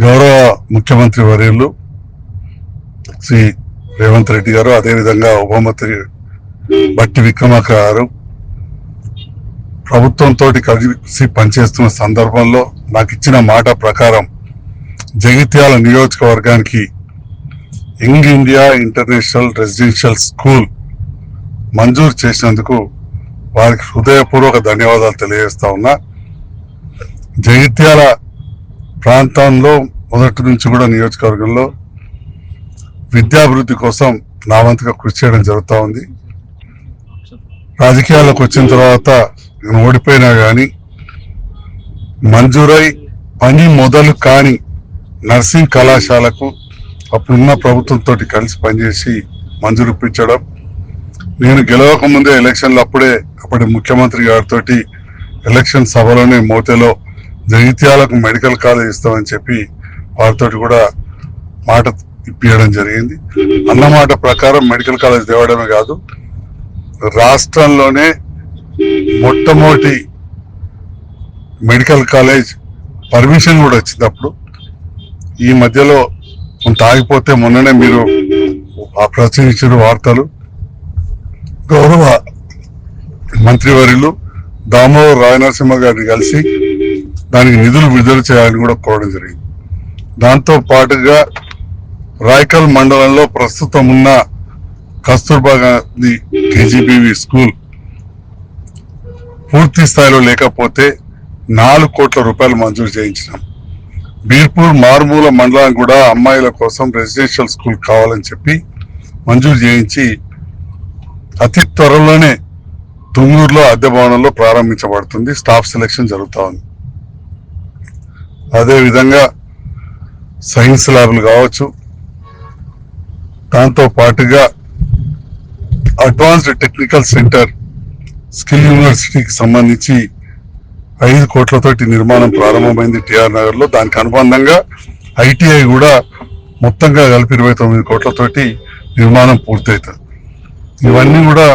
గౌరవ ముఖ్యమంత్రి వర్యులు శ్రీ రేవంత్ రెడ్డి గారు అదేవిధంగా ఉపమంత్రి బట్టి విక్రమార్క గారు ప్రభుత్వంతో కలిసి పనిచేస్తున్న సందర్భంలో నాకు ఇచ్చిన మాట ప్రకారం జగిత్యాల నియోజకవర్గానికి young India international residential school మంజూరు చేసినందుకు వారికి హృదయపూర్వక ధన్యవాదాలు తెలియజేస్తా ఉన్నా. జగిత్యాల ప్రాంతంలో మొదటి నుంచి కూడా నియోజకవర్గంలో విద్యాభివృద్ధి కోసం నా వంతుగా కృషి చేయడం జరుగుతూ ఉంది. రాజకీయాల్లోకి వచ్చిన తర్వాత నేను ఓడిపోయినా కానీ మంజూరై పని మొదలు కాని నర్సింగ్ కళాశాలకు అప్పుడున్న ప్రభుత్వంతో కలిసి పనిచేసి మంజూరు ఇప్పించడం నేను గెలవక ముందే ఎలక్షన్లు అప్పుడే అప్పటి ముఖ్యమంత్రి గారితో ఎలక్షన్ సభలోనే మోతేలో జగిత్యాలకు మెడికల్ కాలేజ్ ఇస్తామని చెప్పి వారితో కూడా మాట ఇప్పించడం జరిగింది. అన్నమాట ప్రకారం మెడికల్ కాలేజ్ తేవడమే కాదు రాష్ట్రంలోనే మొట్టమొదటి మెడికల్ కాలేజ్ పర్మిషన్ కూడా వచ్చింది అప్పుడు. ఈ మధ్యలో కొంత ఆగిపోతే మొన్ననే మీరు ఆ ప్రచురించిన వార్తలు. గౌరవ మంత్రివర్యులు దామోదర్ రాయనరసింహ గారిని కలిసి దానికి నిధులు విడుదల చేయాలని కూడా కోరడం జరిగింది. దాంతో పాటుగా రాయకల్ మండలంలో ప్రస్తుతం ఉన్న కస్తూర్బా గాంధీ కేజీబీవి స్కూల్ పూర్తి స్థాయిలో లేకపోతే నాలుగు కోట్ల రూపాయలు మంజూరు చేయించినాం. బీర్పూర్ మారుమూల మండలానికి కూడా అమ్మాయిల కోసం రెసిడెన్షియల్ స్కూల్ కావాలని చెప్పి మంజూరు చేయించి అతి త్వరలోనే తుంగూరులో అద్దె భవనంలో ప్రారంభించబడుతుంది. స్టాఫ్ సెలెక్షన్ జరుగుతూ ఉంది. అదేవిధంగా సైన్స్ ల్యాబ్లు కావచ్చు. దాంతో పాటుగా అడ్వాన్స్డ్ టెక్నికల్ సెంటర్ స్కిల్ యూనివర్సిటీకి సంబంధించి ఐదు కోట్లతోటి నిర్మాణం ప్రారంభమైంది టిఆర్ నగర్లో. దానికి అనుబంధంగా ఐటీఐ కూడా మొత్తంగా కలిపి ఇరవై తొమ్మిది కోట్లతోటి నిర్మాణం పూర్తవుతుంది ఇవన్నీ కూడా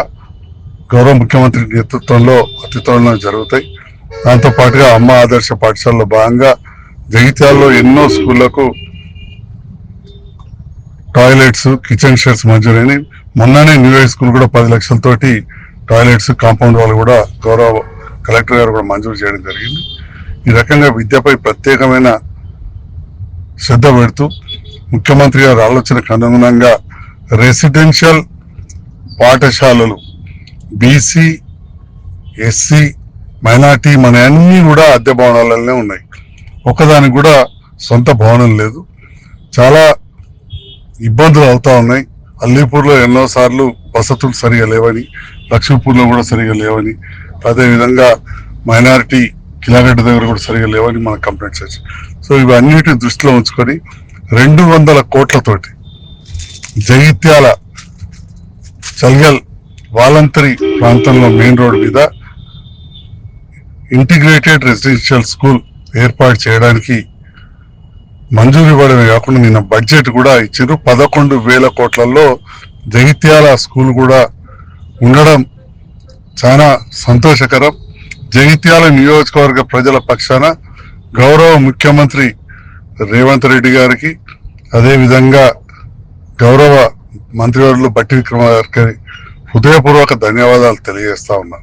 గౌరవ ముఖ్యమంత్రి నేతృత్వంలో అతి త్వరలో జరుగుతాయి. దాంతో పాటుగా అమ్మ ఆదర్శ పాఠశాలలో భాగంగా జగిత్యాలలో ఎన్నో స్కూళ్ళకు టాయిలెట్స్ కిచెన్ షెడ్స్ మంజూరైన మొన్ననే న్యూ హై స్కూల్ కూడా పది లక్షలతోటి టాయిలెట్స్ కాంపౌండ్ వాళ్ళు కూడా గౌరవ కలెక్టర్ గారు కూడా మంజూరు చేయడం జరిగింది. ఈ రకంగా విద్యపై ప్రత్యేకమైన శ్రద్ధ పెడుతూ ముఖ్యమంత్రి గారి ఆలోచనకు అనుగుణంగా రెసిడెన్షియల్ పాఠశాలలు బీసీ ఎస్సీ మైనార్టీ మన అన్ని కూడా అద్దె భవనాలనే ఉన్నాయి. ఒకదానికి కూడా సొంత భవనం లేదు. చాలా ఇబ్బందులు అవుతా ఉన్నాయి. అల్లీపూర్లో ఎన్నోసార్లు వసతులు సరిగా లేవని లక్ష్మీపూర్లో కూడా సరిగా లేవని అదేవిధంగా మైనారిటీ కిలాగడ్డ దగ్గర కూడా సరిగా లేవని మనం కంప్లైంట్స్ వచ్చాయి సో ఇవన్నిటి దృష్టిలో ఉంచుకొని రెండు వందల కోట్లతోటి జగిత్యాల చల్గల్ వాలంతరి ప్రాంతంలో మెయిన్ రోడ్ మీద ఇంటిగ్రేటెడ్ రెసిడెన్షియల్ స్కూల్ ఏర్పాటు చేయడానికి మంజూరు ఇవ్వడమే కాకుండా నిన్న బడ్జెట్ కూడా ఇచ్చారు పదకొండు వేల కోట్లలో జగిత్యాల స్కూల్ కూడా ఉండడం చాలా సంతోషకరం. జగిత్యాల నియోజకవర్గ ప్రజల పక్షాన గౌరవ ముఖ్యమంత్రి రేవంత్ రెడ్డి గారికి అదేవిధంగా గౌరవ మంత్రివర్యులు బట్టి విక్రమార్కరి హృదయపూర్వక ధన్యవాదాలు తెలియజేస్తా ఉన్నా.